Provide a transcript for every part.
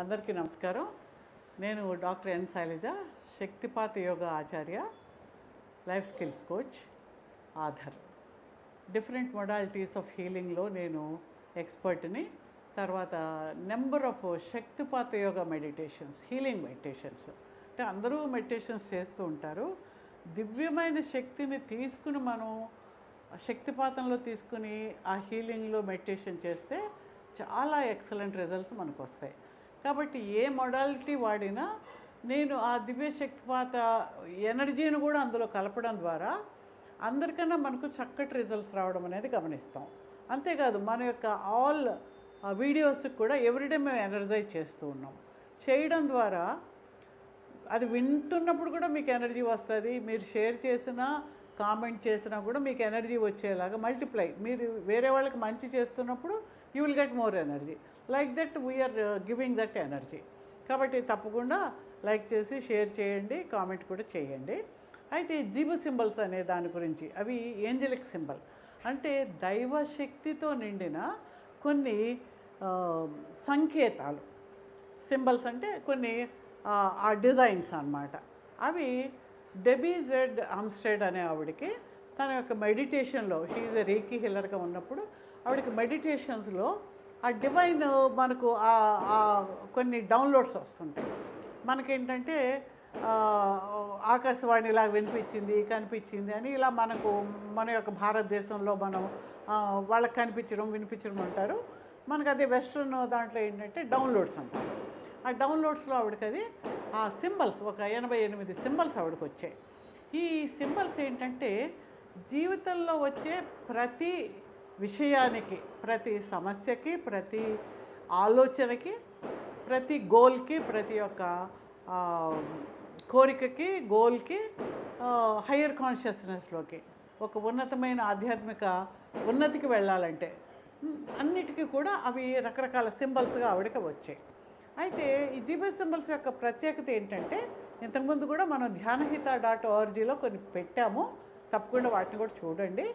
అందరికీ నమస్కారం. నేను doctor N Shailaja Shaktipata yoga Acharya life skills coach author. Different modalities of హీలింగ్లో నేను ఎక్స్పర్ట్ని. తర్వాత number of Shaktipata yoga meditations healing meditations. అంటే అందరూ మెడిటేషన్స్ చేస్తూ ఉంటారు. దివ్యమైన శక్తిని తీసుకుని మనం శక్తిపాతంలో తీసుకుని ఆ హీలింగ్లో మెడిటేషన్ చేస్తే చాలా ఎక్సలెంట్ రిజల్ట్స్ మనకు వస్తాయి కాబట్టి ఏ మొడాలిటీ వాడినా నేను ఆ దివ్య శక్తిపాత ఎనర్జీని కూడా అందులో కలపడం ద్వారా అందరికన్నా మనకు చక్కటి రిజల్ట్స్ రావడం అనేది గమనిస్తాం. అంతేకాదు మన యొక్క ఆల్ వీడియోస్కి కూడా ఎవ్రీడే మేము ఎనర్జైజ్ చేస్తూ ఉన్నాం. చేయడం ద్వారా అది వింటున్నప్పుడు కూడా మీకు ఎనర్జీ వస్తుంది. మీరు షేర్ చేసినా కామెంట్ చేసినా కూడా మీకు ఎనర్జీ వచ్చేలాగా మల్టిప్లై మీరు వేరే వాళ్ళకి మంచి చేస్తున్నప్పుడు you will get more energy like that we're giving that energy కాబట్టి తప్పకుండా లైక్ చేసి షేర్ చేయండి కామెంట్ కూడా చేయండి. అయితే జీవ సింబల్స్ అనే దాని గురించి అవి ఏంజలిక్ సింబల్ అంటే దైవ శక్తితో నిండిన కొన్ని సంకేతాలు. సింబల్స్ అంటే కొన్ని ఆ, డిజైన్స్ అనమాట అవి డెబీజెడ్ ఆమ్స్టెడ్ అనే ఆవిడకి తన యొక్క మెడిటేషన్లో షీఈ్ ఎ రీకీ హిల్లర్గా ఉన్నప్పుడు ఆవిడకి మెడిటేషన్స్లో ఆ డివైన్ మనకు కొన్ని డౌన్లోడ్స్ వస్తుంటాయి. మనకేంటంటే ఆకాశవాణి ఇలా వినిపించింది కనిపించింది అని ఇలా మనకు మన యొక్క భారతదేశంలో మనం వాళ్ళకి కనిపించడం వినిపించడం అంటారు. మనకు అదే వెస్ట్రన్ దాంట్లో ఏంటంటే డౌన్లోడ్స్ అంటారు. ఆ డౌన్లోడ్స్లో ఆవిడకి అది ఆ సింబల్స్ ఒక ఎనభై ఎనిమిది సింబల్స్ ఆవిడకి వచ్చాయి ఈ సింబల్స్ ఏంటంటే జీవితంలో వచ్చే ప్రతి విషయానికి ప్రతి సమస్యకి ప్రతి ఆలోచనకి ప్రతి గోల్కి ప్రతి ఒక్క కోరికకి గోల్కి హయ్యర్ కాన్షియస్నెస్లోకి ఒక ఉన్నతమైన ఆధ్యాత్మిక ఉన్నతికి వెళ్ళాలంటే అన్నిటికీ కూడా అవి రకరకాల సింబల్స్గా ఆవిడకి వచ్చాయి. అయితే ఈ జీబీ సింబల్స్ యొక్క ప్రత్యేకత ఏంటంటే ఇంతకుముందు కూడా మనం ధ్యానహిత డాట్ ఓఆర్జీలో కొన్ని పెట్టాము. తప్పకుండా వాటిని కూడా చూడండి.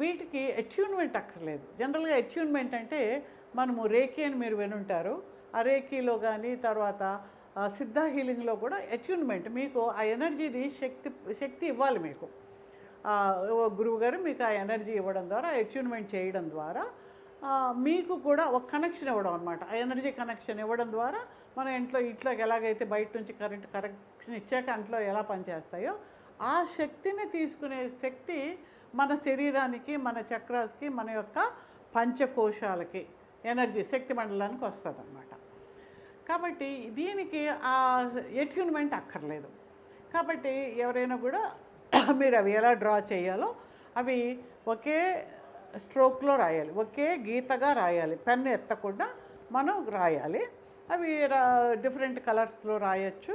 వీటికి అట్యూన్మెంట్ అక్కర్లేదు. జనరల్గా అట్యూన్మెంట్ అంటే మనము రేఖీ అని మీరు వినుంటారు. ఆ రేఖీలో కానీ తర్వాత సిద్ధ హీలింగ్లో కూడా అట్యూన్మెంట్ మీకు ఆ ఎనర్జీని శక్తి శక్తి ఇవ్వాలి మీకు. గురువు గారు మీకు ఆ ఎనర్జీ ఇవ్వడం ద్వారా అట్యూన్మెంట్ చేయడం ద్వారా మీకు కూడా ఒక కనెక్షన్ ఇవ్వడం అనమాట ఆ ఎనర్జీ కనెక్షన్ ఇవ్వడం ద్వారా మన ఇంట్లో ఇంట్లోకి ఎలాగైతే బయట నుంచి కరెంట్ కనెక్షన్ ఇచ్చాక ఇంట్లో ఎలా పనిచేస్తాయో ఆ శక్తిని తీసుకునే శక్తి మన శరీరానికి మన చక్రాస్కి మన యొక్క పంచకోశాలకి ఎనర్జీ శక్తి మండలానికి వస్తుంది అనమాట కాబట్టి దీనికి ఆ ఎట్యూన్మెంట్ అక్కర్లేదు. కాబట్టి ఎవరైనా కూడా మీరు అవి ఎలా డ్రా చేయాలో అవి ఒకే స్ట్రోక్లో రాయాలి ఒకే గీతగా రాయాలి పెన్ను ఎత్తకుండా మనం రాయాలి. అవి రా డిఫరెంట్ కలర్స్లో రాయొచ్చు.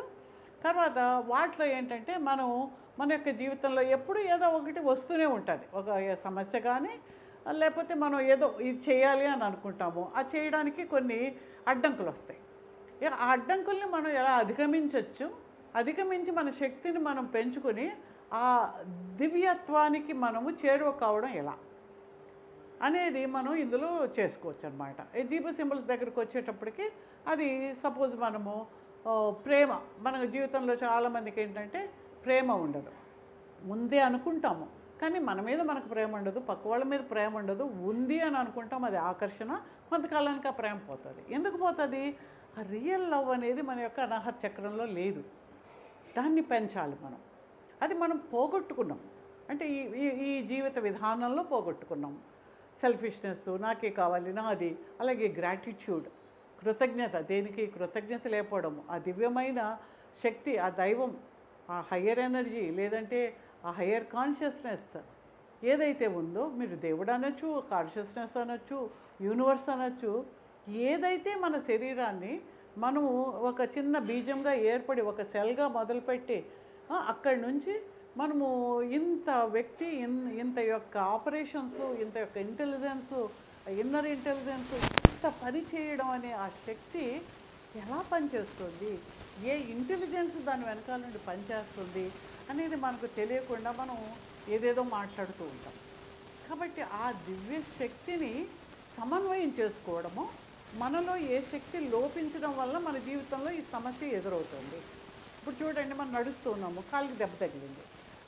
తర్వాత వాటిలో ఏంటంటే మనం మన యొక్క జీవితంలో ఎప్పుడు ఏదో ఒకటి వస్తూనే ఉంటుంది. ఒక సమస్య కానీ లేకపోతే మనం ఏదో ఇది చేయాలి అని అనుకుంటాము. అది చేయడానికి కొన్ని అడ్డంకులు వస్తాయి. ఆ అడ్డంకుల్ని మనం ఎలా అధిగమించవచ్చు అధిగమించి మన శక్తిని మనం పెంచుకొని ఆ దివ్యత్వానికి మనము చేరువ కావడం ఎలా అనేది మనం ఇందులో చేసుకోవచ్చు అనమాట ఈ జీవ సింబల్స్ దగ్గరికి వచ్చేటప్పటికి అది సపోజ్ మనము ప్రేమ. మన జీవితంలో చాలామందికి ఏంటంటే ప్రేమ ఉండదు. ముందే అనుకుంటాము. కానీ మన మీద మనకు ప్రేమ ఉండదు పక్క వాళ్ళ మీద ప్రేమ ఉండదు ఉంది అని అనుకుంటాం అది ఆకర్షణ. కొంతకాలానికి ఆ ప్రేమ పోతుంది. ఎందుకు పోతుంది? ఆ రియల్ లవ్ అనేది మన యొక్క అనాహత చక్రంలో లేదు. దాన్ని పెంచాలి మనం. అది మనం పోగొట్టుకున్నాం. అంటే ఈ ఈ- ఈ జీవిత విధానంలో పోగొట్టుకున్నాం. సెల్ఫిష్నెస్ నాకే కావాలి నాది అలాగే గ్రాటిట్యూడ్ కృతజ్ఞత దేనికి కృతజ్ఞత లేకపోవడం ఆ దివ్యమైన శక్తి ఆ దైవం ఆ హయ్యర్ ఎనర్జీ లేదంటే ఆ హయ్యర్ కాన్షియస్నెస్ ఏదైతే ఉందో మీరు దేవుడు అనొచ్చు కాన్షియస్నెస్ అనొచ్చు యూనివర్స్ అనొచ్చు ఏదైతే మన శరీరాన్ని మనము ఒక చిన్న బీజంగా ఏర్పడి ఒక సెల్గా మొదలుపెట్టి అక్కడి నుంచి మనము ఇంత వ్యక్తి ఇన్- ఇంత యొక్క ఆపరేషన్స్ ఇంత యొక్క ఇంటెలిజెన్స్ ఇన్నర్ ఇంటెలిజెన్స్ ఇంత పని చేయడం అనే ఆ శక్తి ఎలా పనిచేస్తుంది? ఏ ఇంటెలిజెన్స్ దాని వెనకాల నుండి పనిచేస్తుంది అనేది మనకు తెలియకుండా మనం ఏదేదో మాట్లాడుతూ ఉంటాం. కాబట్టి ఆ దివ్య శక్తిని సమన్వయం చేసుకోవడము మనలో ఏ శక్తి లోపించడం వల్ల మన జీవితంలో ఈ సమస్య ఎదురవుతుంది. ఇప్పుడు చూడండి మనం నడుస్తున్నాము కాలికి దెబ్బ తగిలింది.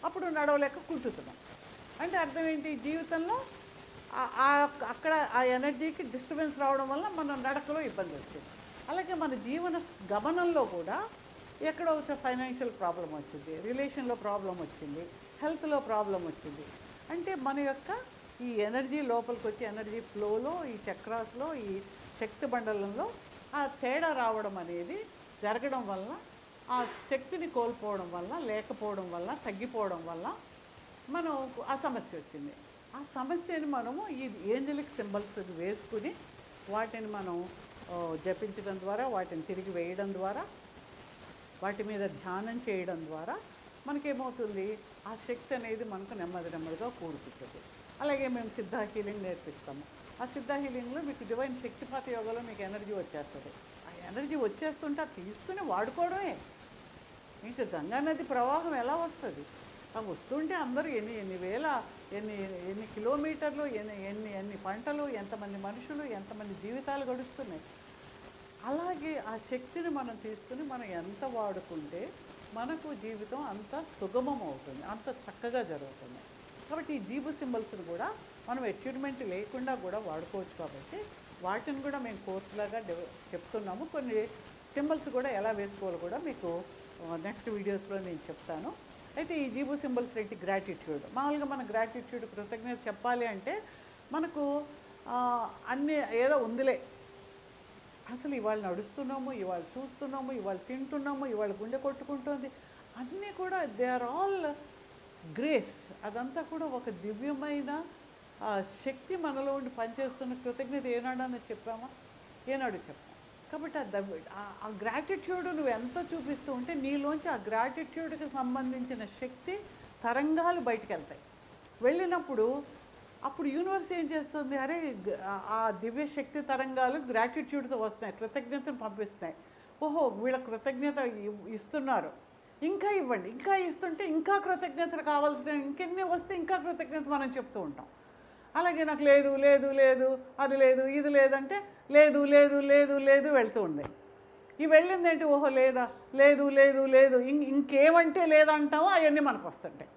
అప్పుడు నడవలేక కుంటుతున్నాం అంటే అర్థం ఏంటి? జీవితంలో ఆ- అక్కడ ఆ ఎనర్జీకి డిస్టర్బెన్స్ రావడం వల్ల మన నడకలో ఇబ్బంది వచ్చింది. అలాగే మన జీవన గమనంలో కూడా ఎక్కడో ఒక ఫైనాన్షియల్ ప్రాబ్లం వచ్చింది రిలేషన్లో ప్రాబ్లం వచ్చింది హెల్త్లో ప్రాబ్లం వచ్చింది. అంటే మన యొక్క ఈ ఎనర్జీ లోపలికి వచ్చి ఎనర్జీ ఫ్లోలో ఈ చక్రాస్లో ఈ శక్తి మండలంలో ఆ తేడా రావడం అనేది జరగడం వల్ల ఆ శక్తిని కోల్పోవడం వల్ల లేకపోవడం వల్ల తగ్గిపోవడం వల్ల మనం ఆ సమస్య వచ్చింది. ఆ సమస్యని మనము ఈ ఏంజలిక్ సింబల్స్ వేసుకుని వాటిని మనం జపించడం ద్వారా వాటిని తిరిగి వేయడం ద్వారా వాటి మీద ధ్యానం చేయడం ద్వారా మనకేమవుతుంది? ఆ శక్తి అనేది మనకు నెమ్మది నెమ్మదిగా కూడుకుంటుంది అలాగే మేము సిద్ధ హీలింగ్ నేర్పిస్తాము. ఆ సిద్ధ హీలింగ్లో మీకు డివైన్ శక్తిపాత యోగాలో మీకు ఎనర్జీ వచ్చేస్తుంది. ఆ ఎనర్జీ వచ్చేస్తుంటే తీసుకుని వాడుకోవడమే. ఇంకా గంగా నది ప్రవాహం ఎలా వస్తుంది? అవి వస్తుంటే అందరూ ఎన్ని ఎన్ని వేల ఎన్ని ఎన్ని కిలోమీటర్లు ఎన్ని ఎన్ని ఎన్ని పంటలు ఎంతమంది మనుషులు ఎంతమంది జీవితాలు గడుస్తున్నాయి. అలాగే ఆ శక్తిని మనం తీసుకుని మనం ఎంత వాడుకుంటే మనకు జీవితం అంత సుగమం అవుతుంది అంత చక్కగా జరుగుతుంది. కాబట్టి ఈ జీబు సింబల్స్ని కూడా మనం అచీవ్మెంట్ లేకుండా కూడా వాడుకోవచ్చు కాబట్టి వాటిని కూడా మేము కోర్సులాగా డెవ- చెప్తున్నాము. కొన్ని సింబల్స్ కూడా ఎలా వేసుకోవాలో కూడా మీకు నెక్స్ట్ వీడియోస్లో నేను చెప్తాను. అయితే ఈ జీబు సింబల్స్ ఏంటి? గ్రాటిట్యూడ్ మామూలుగా మన గ్రాటిట్యూడ్ కృతజ్ఞత చెప్పాలి అంటే మనకు అన్ని ఏదో ఉందిలే. అసలు ఇవాళ నడుస్తున్నాము ఇవాళ చూస్తున్నాము ఇవాళ తింటున్నాము ఇవాళ గుండె కొట్టుకుంటుంది. అన్నీ కూడా దే ఆర్ ఆల్ గ్రేస్ అదంతా కూడా ఒక దివ్యమైన శక్తి మనలో ఉండి పనిచేస్తున్న కృతజ్ఞత ఏనాడని చెప్పామా? ఏనాడు చెప్పాము కాబట్టి ఆ ఆ- గ్రాటిట్యూడ్ నువ్వు ఎంత చూపిస్తూ ఉంటే నీలోంచి ఆ గ్రాటిట్యూడ్కి సంబంధించిన శక్తి తరంగాలు బయటికి వెళ్తాయి వెళ్ళినప్పుడు అప్పుడు యూనివర్స్ ఏం చేస్తుంది? అరే ఆ- దివ్య శక్తి తరంగాలు గ్రాటిట్యూడ్తో వస్తున్నాయి కృతజ్ఞతను పంపిస్తున్నాయి. ఓహో వీళ్ళ కృతజ్ఞత ఇ- ఇస్తున్నారు. ఇంకా ఇవ్వండి ఇంకా ఇస్తుంటే ఇంకా కృతజ్ఞతలు కావాల్సిన ఇంకెన్ని వస్తే ఇంకా కృతజ్ఞత మనం చెప్తూ ఉంటాం. అలాగే నాకు లేదు లేదు లేదు అది లేదు ఇది లేదంటే లేదు లేదు లేదు లేదు వెళ్తూ ఉంది ఈ వెళ్ళింది ఏంటి? ఓహో లేదా లేదు లేదు లేదు ఇం ఇంకేమంటే లేదంటావో అవన్నీ మనకు వస్తుంటాయి.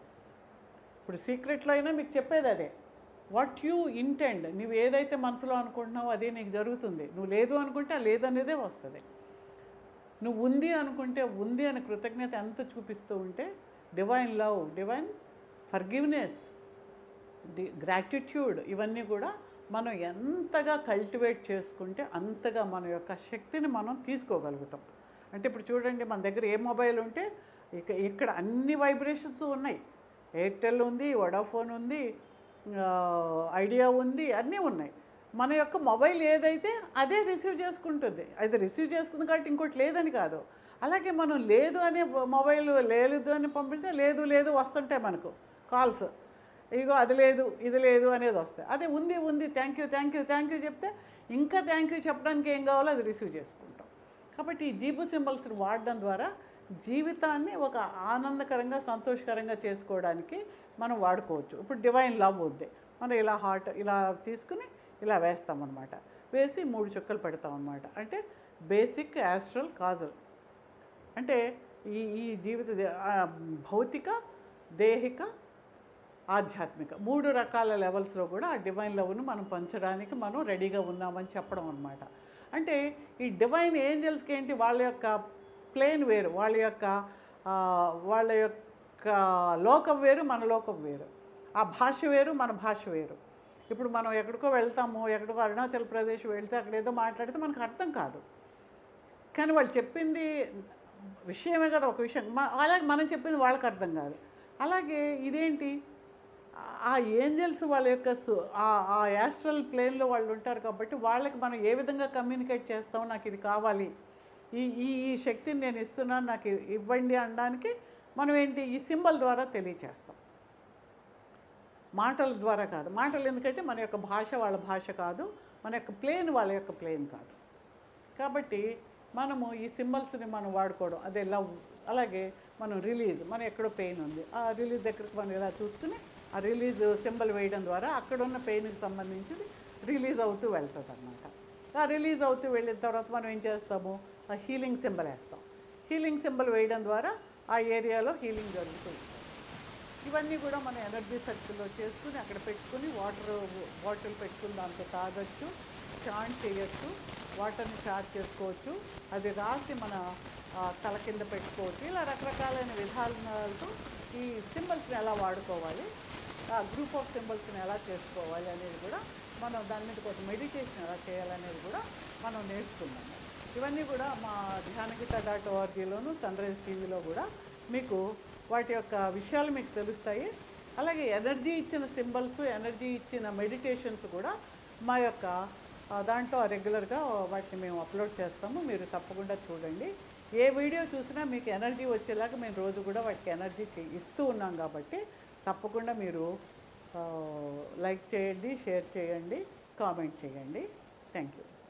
ఇప్పుడు సీక్రెట్లో అయినా మీకు చెప్పేది అదే. వాట్ యూ ఇంటెండ్ నువ్వు ఏదైతే మనసులో అనుకుంటున్నావో అదే నీకు జరుగుతుంది. నువ్వు లేదు అనుకుంటే ఆ లేదనేదే వస్తుంది. నువ్వు ఉంది అనుకుంటే ఉంది అని కృతజ్ఞత ఎంత చూపిస్తూ ఉంటే divine love divine forgiveness gratitude ఇవన్నీ కూడా మనం ఎంతగా కల్టివేట్ చేసుకుంటే అంతగా మన యొక్క శక్తిని మనం తీసుకోగలుగుతాం. అంటే ఇప్పుడు చూడండి మన దగ్గర ఏ మొబైల్ ఉంటే ఇక ఇక్కడ అన్ని వైబ్రేషన్స్ ఉన్నాయి. ఎయిర్టెల్ ఉంది వడాఫోన్ ఉంది ఐడియా ఉంది అన్నీ ఉన్నాయి. మన యొక్క మొబైల్ ఏదైతే అదే రిసీవ్ చేసుకుంటుంది. అది రిసీవ్ చేసుకుంది కాబట్టి ఇంకోటి లేదని కాదు. అలాగే మనం లేదు అనే మొబైల్ లేదు అని పంపితే లేదు లేదు వస్తుంటాయి మనకు కాల్స్. ఇగో అది లేదు ఇది లేదు అనేది వస్తాయి. అదే ఉంది ఉంది thank you thank you thank you చెప్తే ఇంకా థ్యాంక్ యూ చెప్పడానికి ఏం కావాలో అది రిసీవ్ చేసుకుంటాం. కాబట్టి ఈ జీబు సింబల్స్ని వాడడం ద్వారా జీవితాన్ని ఒక ఆనందకరంగా సంతోషకరంగా చేసుకోవడానికి మనం వాడుకోవచ్చు. ఇప్పుడు డివైన్ లవ్ ఉంది. మనం ఇలా హార్ట్ ఇలా తీసుకుని ఇలా వేస్తామన్నమాట. వేసి మూడు చుక్కలు పెడతామన్నమాట. అంటే బేసిక్ యాస్ట్రల్ కాజల్ అంటే ఈ ఈ జీవిత భౌతిక దేహిక ఆధ్యాత్మిక. మూడు రకాల లెవెల్స్లో కూడా ఆ డివైన్ లెవెల్ను మనం పంచడానికి మనం రెడీగా ఉన్నామని చెప్పడం అనమాట అంటే ఈ డివైన్ ఏంజల్స్కి ఏంటి? వాళ్ళ యొక్క ప్లేన్ వేరు వాళ్ళ యొక్క వాళ్ళ యొక్క లోకం వేరు మన లోకం వేరు. ఆ భాష వేరు మన భాష వేరు. ఇప్పుడు మనం ఎక్కడికో వెళ్తాము ఎక్కడికో అరుణాచల్ ప్రదేశ్ వెళ్తే అక్కడ ఏదో మాట్లాడితే మనకు అర్థం కాదు. కానీ వాళ్ళు చెప్పింది విషయమే కదా ఒక విషయం. అలాగే మనం చెప్పింది వాళ్ళకి అర్థం కాదు. అలాగే ఇదేంటి? ఆ ఏంజల్స్ వాళ్ళ యొక్క సు- ఆ- యాస్ట్రల్ ప్లేన్లో వాళ్ళు ఉంటారు కాబట్టి వాళ్ళకి మనం ఏ విధంగా కమ్యూనికేట్ చేస్తాం నాకు ఇది కావాలి. ఈ ఈ ఈ శక్తిని నేను ఇస్తున్నాను నాకు ఇవ్వండి అనడానికి మనం ఏంటి ఈ సింబల్ ద్వారా తెలియచేస్తాం. మాటల ద్వారా కాదు. మాటలు ఎందుకంటే మన యొక్క భాష వాళ్ళ భాష కాదు మన యొక్క ప్లేన్ వాళ్ళ యొక్క ప్లేన్ కాదు. కాబట్టి మనము ఈ సింబల్స్ని మనం వాడుకోవడం అదే లవ్ అలాగే మనం రిలీజ్ మనం ఎక్కడో పెయిన్ ఉంది. ఆ రిలీజ్ దగ్గరికి మనం ఇలా చూసుకుని రిలీజ్ సింబల్ వేయడం ద్వారా అక్కడున్న పెయిన్కి సంబంధించి రిలీజ్ అవుతూ వెళ్తుంది అనమాట ఆ రిలీజ్ అవుతూ వెళ్ళిన తర్వాత మనం ఏం చేస్తాము? ఆ హీలింగ్ సింబల్ వేస్తాం. హీలింగ్ సింబల్ వేయడం ద్వారా ఆ ఏరియాలో హీలింగ్ జరుగుతుంది ఇవన్నీ కూడా మనం ఎనర్జీ సర్కిల్లో చేసుకుని అక్కడ పెట్టుకుని వాటర్ బాటిల్ పెట్టుకుని దాంతో తాగొచ్చు చాంట్ చేయొచ్చు వాటర్ని చార్జ్ చేసుకోవచ్చు అది రాసి మన తల కింద పెట్టుకోవచ్చు. ఇలా రకరకాలైన విధానాలతో ఈ సింబల్స్ని ఎలా వాడుకోవాలి? ఆ గ్రూప్ ఆఫ్ సింబల్స్ని ఎలా చేసుకోవాలి అనేది కూడా మనం దాని మీద కొంచెం మెడిటేషన్ ఎలా చేయాలనేది కూడా మనం నేర్చుకున్నాము ఇవన్నీ కూడా మా ధ్యానగీత డాట్ ఓఆర్జీలోను సన్ రైజ్ టీవీలో కూడా మీకు వాటి యొక్క విషయాలు మీకు తెలుస్తాయి. అలాగే ఎనర్జీ ఇచ్చిన సింబల్స్ ఎనర్జీ ఇచ్చిన మెడిటేషన్స్ కూడా మా యొక్క దాంట్లో రెగ్యులర్గా వాటిని మేము అప్లోడ్ చేస్తాము. మీరు తప్పకుండా చూడండి. ఏ వీడియో చూసినా మీకు ఎనర్జీ వచ్చేలాగా మేము రోజు కూడా వాటికి ఎనర్జీ ఇస్తూ ఉన్నాం కాబట్టి తప్పకుండా మీరు లైక్ చేయండి షేర్ చేయండి కామెంట్ చేయండి. Thank you